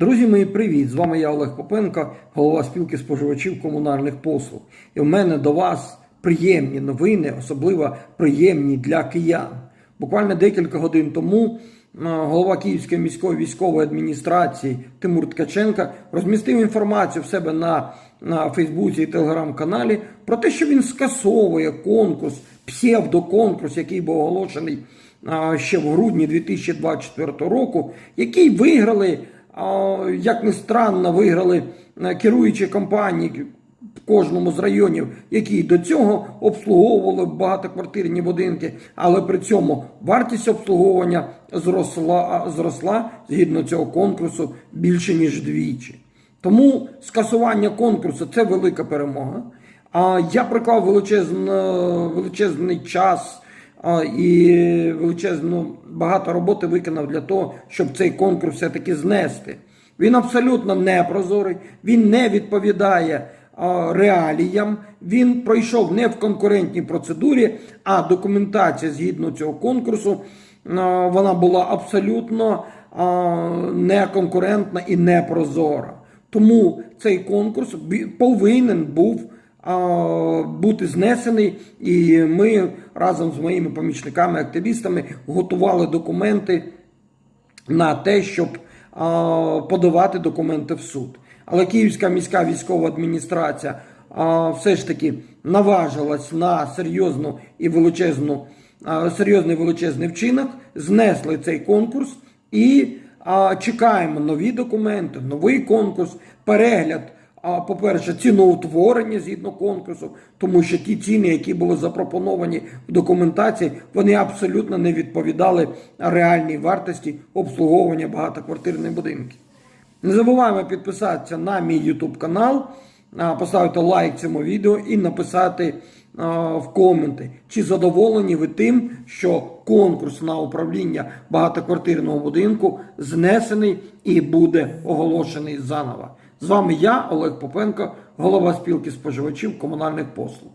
Друзі мої, привіт! З вами я Олег Попенко, голова спілки споживачів комунальних послуг. І в мене до вас приємні новини, особливо приємні для киян. Буквально декілька годин тому е, голова Київської міської військової адміністрації Тимур Ткаченка розмістив інформацію в себе на, на Фейсбуці і телеграм-каналі про те, що він скасовує конкурс, псевдоконкурс, який був оголошений ще в грудні 2024 року, який виграли, як не странно, виграли е, керуючі компанії в кожному з районів, які до цього обслуговували багатоквартирні будинки, але при цьому вартість обслуговування зросла, зросла згідно цього конкурсу більше ніж двічі. Тому скасування конкурсу це велика перемога. А я приклав величезно, величезний час і величезно багато роботи виконав для того, щоб цей конкурс все-таки знести. Він абсолютно не прозорий, він не відповідає реаліям. Він пройшов не в конкурентній процедурі, а документація згідно цього конкурсу вона була абсолютно неконкурентна і непрозора. Тому цей конкурс повинен був бути знесений, і ми разом з моїми помічниками, активістами готували документи на те, щоб подавати документи в суд. Але Київська міська військова адміністрація все ж таки наважилась на серйозну і величезну, серйозний величезний вчинок, знесли цей конкурс і чекаємо нові документи, новий конкурс, перегляд. По-перше, ціноутворення згідно конкурсу, тому що ті ціни, які були запропоновані в документації, вони абсолютно не відповідали реальній вартості обслуговування багатоквартирних будинків. Не забуваємо підписатися на мій YouTube канал, поставити лайк цьому відео і написати в коменти, чи задоволені ви тим, що конкурс на управління багатоквартирного будинку знесений і буде оголошений заново. З вами я, Олег Попенко, голова спілки споживачів комунальних послуг.